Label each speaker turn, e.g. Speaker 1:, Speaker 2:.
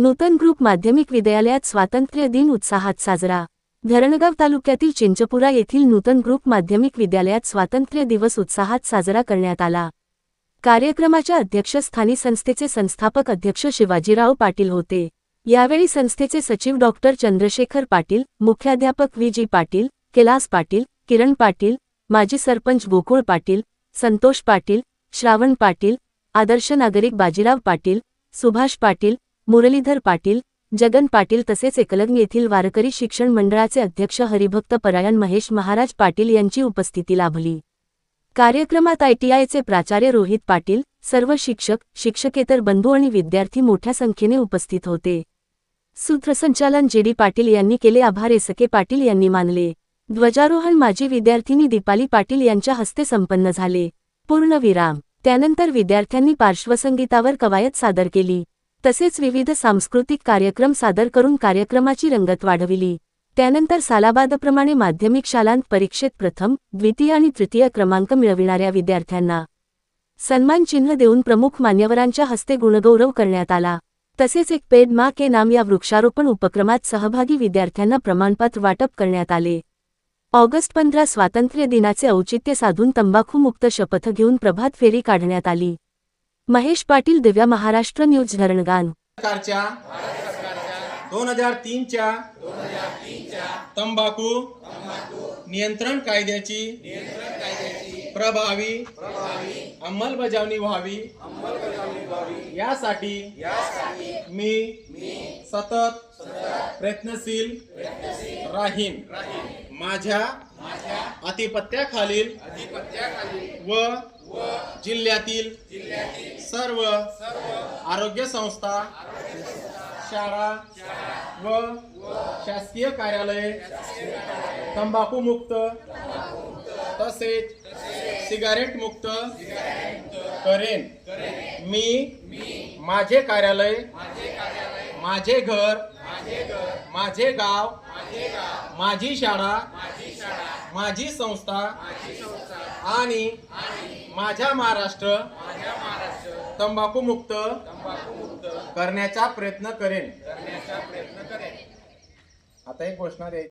Speaker 1: नूतन group माध्यमिक विद्यालयात स्वातंत्र्य दिन उत्साहात साजरा. धरणगाव तालुक्यातील चिंचपुरा येथील नूतन ग्रुप माध्यमिक विद्यालयात स्वातंत्र्य दिवस उत्साहात साजरा करण्यात आला. कार्यक्रमाच्या अध्यक्षस्थानी संस्थेचे संस्थापक अध्यक्ष शिवाजीराव पाटील होते. यावेळी संस्थेचे सचिव डॉक्टर चंद्रशेखर पाटील मुख्याध्यापक व्ही. जी. पाटील कैलास पाटील किरण पाटील माजी सरपंच गोकुळ पाटील संतोष पाटील श्रावण पाटील आदर्श नागरिक बाजीराव पाटील सुभाष पाटील मुरलीधर पाटील जगन पाटील तसेच एकलंग येथील वारकरी शिक्षण मंडळाचे अध्यक्ष हरिभक्त परायण महेश महाराज पाटील यांची उपस्थिती लाभली. कार्यक्रमात आयटीआयचे प्राचार्य रोहित पाटील सर्व शिक्षक शिक्षकेतर बंधू आणि विद्यार्थी मोठ्या संख्येने उपस्थित होते. सूत्रसंचालन जे डी पाटील यांनी केले आभार एसके पाटील यांनी मानले. ध्वजारोहण माजी विद्यार्थिनी दीपाली पाटील यांच्या हस्ते संपन्न झाले. पूर्णविराम त्यानंतर विद्यार्थ्यांनी पार्श्वसंगीतावर कवायत सादर केली. तसेच विविध सांस्कृतिक कार्यक्रम सादर करून कार्यक्रमाची रंगत वाढविली. त्यानंतर सालाबादप्रमाणे माध्यमिक शालांत परीक्षेत प्रथम द्वितीय आणि तृतीय क्रमांक मिळविणाऱ्या विद्यार्थ्यांना सन्मान चिन्ह देऊन प्रमुख मान्यवरांच्या हस्ते गुणगौरव करण्यात आला. तसेच एक पेड मा के नाम या वृक्षारोपण उपक्रमात सहभागी विद्यार्थ्यांना प्रमाणपत्र वाटप करण्यात आले. ऑगस्ट पंधरा स्वातंत्र्य दिनाचे औचित्य साधून तंबाखूमुक्त शपथ घेऊन प्रभात फेरी काढण्यात आली. महेश पाटील दिव्या महाराष्ट्र न्यूज धरणगान.
Speaker 2: सरकारच्या दोन हजार तीनच्या तंबाखू नियंत्रण कायद्याची प्रभावी अंमलबजावणी व्हावी. यासाठी मी सतत प्रयत्नशील राहीन. माझ्या आधिपत्याखालील व जिल्ह्यातील सर्व आरोग्य संस्था शाळा व शासकीय कार्यालये तंबाखू मुक्त तसेच सिगारेट मुक्त करेन. मी माझे कार्यालय माझे घर माझे गाव माझी शाळा माझी संस्था आणि माझ्या महाराष्ट्र तंबाखू मुक्त करण्याचा प्रयत्न करेन. आता एक घोषणा द्यायची.